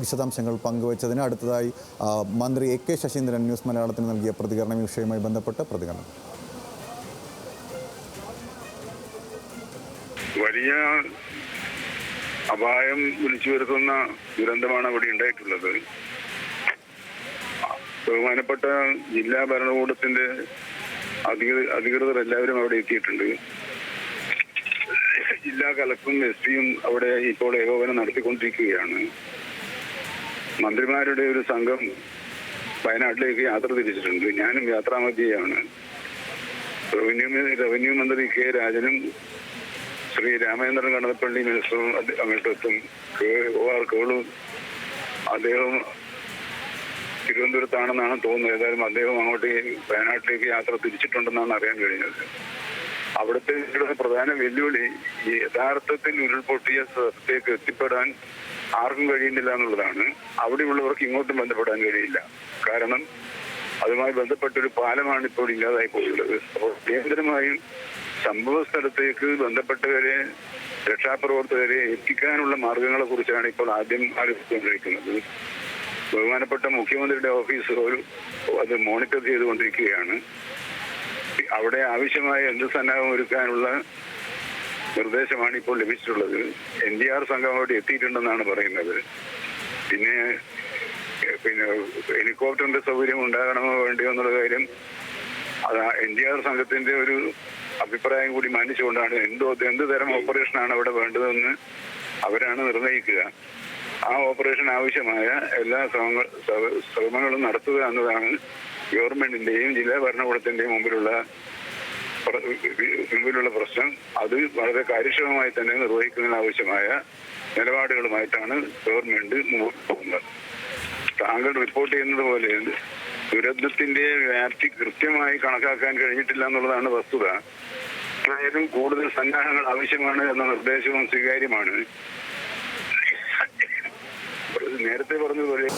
വിശദാംശങ്ങൾ പങ്കുവച്ചതിന് അടുത്തതായി മന്ത്രി എ കെ ശശീന്ദ്രൻ ന്യൂസ് മലയാളത്തിന് നൽകിയ പ്രതികരണം ഈ വിഷയവുമായി ബന്ധപ്പെട്ട് പ്രതികരണം. വലിയ അപായം വിളിച്ചു വരുത്തുന്ന ദുരന്തമാണ് അവിടെ ഉണ്ടായിട്ടുള്ളത്. ബഹുമാനപ്പെട്ട ജില്ലാ ഭരണകൂടത്തിന്റെ അധികൃതർ എല്ലാവരും അവിടെ എത്തിയിട്ടുണ്ട്. ജില്ലാ കലക്ടറും എസ് പിയും അവിടെ ഇപ്പോൾ ഏകോപനം നടത്തിക്കൊണ്ടിരിക്കുകയാണ്. മന്ത്രിമാരുടെ ഒരു സംഘം വയനാട്ടിലേക്ക് യാത്ര തിരിച്ചിട്ടുണ്ട്. ഞാനും യാത്രാമധ്യയാണ്. റവന്യൂ റവന്യൂ മന്ത്രി കെ രാജനും ശ്രീ രാമചന്ദ്രൻ കടന്നപ്പള്ളി മിനിസ്റ്ററും അത് അങ്ങോട്ടെത്തും ഒ ആർ കോളും അദ്ദേഹം തിരുവനന്തപുരത്താണെന്നാണ് തോന്നുന്നത്. ഏതായാലും അദ്ദേഹം അങ്ങോട്ട് വയനാട്ടിലേക്ക് യാത്ര തിരിച്ചിട്ടുണ്ടെന്നാണ് അറിയാൻ കഴിഞ്ഞത്. അവിടുത്തെ പ്രധാന വെല്ലുവിളി ഈ യഥാർത്ഥത്തിൽ ഉരുൾപൊട്ടിയ സ്ഥലത്തേക്ക് എത്തിപ്പെടാൻ ആർക്കും കഴിയുന്നില്ല എന്നുള്ളതാണ്. അവിടെയുള്ളവർക്ക് ഇങ്ങോട്ടും ബന്ധപ്പെടാൻ കഴിയില്ല. കാരണം അതുമായി ബന്ധപ്പെട്ടൊരു പാലമാണ് ഇപ്പോൾ ഇല്ലാതായി പോയിട്ടുള്ളത് അപ്പോൾ കേന്ദ്രമായും സംഭവ സ്ഥലത്തേക്ക് ബന്ധപ്പെട്ടവരെ രക്ഷാപ്രവർത്തകരെ എത്തിക്കാനുള്ള മാർഗങ്ങളെ കുറിച്ചാണ് ഇപ്പോൾ ആദ്യം ആലോചിച്ചുകൊണ്ടിരിക്കുന്നത്. ബഹുമാനപ്പെട്ട മുഖ്യമന്ത്രിയുടെ ഓഫീസ് അത് മോണിറ്റർ ചെയ്തുകൊണ്ടിരിക്കുകയാണ്. അവിടെ ആവശ്യമായ എന്ത് സന്നാഹം ഒരുക്കാനുള്ള നിർദ്ദേശമാണ് ഇപ്പോൾ ലഭിച്ചിട്ടുള്ളത്. എൻ ഡി ആർ സംഘം അവിടെ എത്തിയിട്ടുണ്ടെന്നാണ് പറയുന്നത്. പിന്നെ പിന്നെ ഹെലികോപ്റ്ററിന്റെ സൗകര്യം ഉണ്ടാകണമോ വേണ്ടിയോ എന്നുള്ള കാര്യം അത് എൻ ഡി ആർ സംഘത്തിന്റെ ഒരു അഭിപ്രായം കൂടി മാനിച്ചുകൊണ്ടാണ് എന്തോ എന്ത് തരം ഓപ്പറേഷനാണ് അവിടെ വേണ്ടതെന്ന് അവരാണ് നിർണയിക്കുക ആ ഓപ്പറേഷൻ ആവശ്യമായ എല്ലാ ശ്രമങ്ങൾ ശ്രമ- ശ്രമങ്ങളും നടത്തുക എന്നതാണ് ഗവൺമെന്റിന്റെയും ജില്ലാ ഭരണകൂടത്തിന്റെയും മുമ്പിലുള്ള മുമ്പിലുള്ള പ്രശ്നം അത് വളരെ കാര്യക്ഷമമായി തന്നെ നിർവഹിക്കുന്നതിന് ആവശ്യമായ നിലപാടുകളുമായിട്ടാണ് ഗവൺമെന്റ് മുമ്പോട്ട് പോകുന്നത്. താങ്കൾ റിപ്പോർട്ട് ചെയ്യുന്നത് പോലെ ദുരന്തത്തിന്റെ വ്യാപ്തി കൃത്യമായി കണക്കാക്കാൻ കഴിഞ്ഞിട്ടില്ല എന്നുള്ളതാണ് വസ്തുത. ഏതായാലും കൂടുതൽ സന്നാഹങ്ങൾ ആവശ്യമാണ് എന്ന നിർദ്ദേശവും സ്വീകാര്യമാണ്. നേരത്തെ പറഞ്ഞതുപോലെ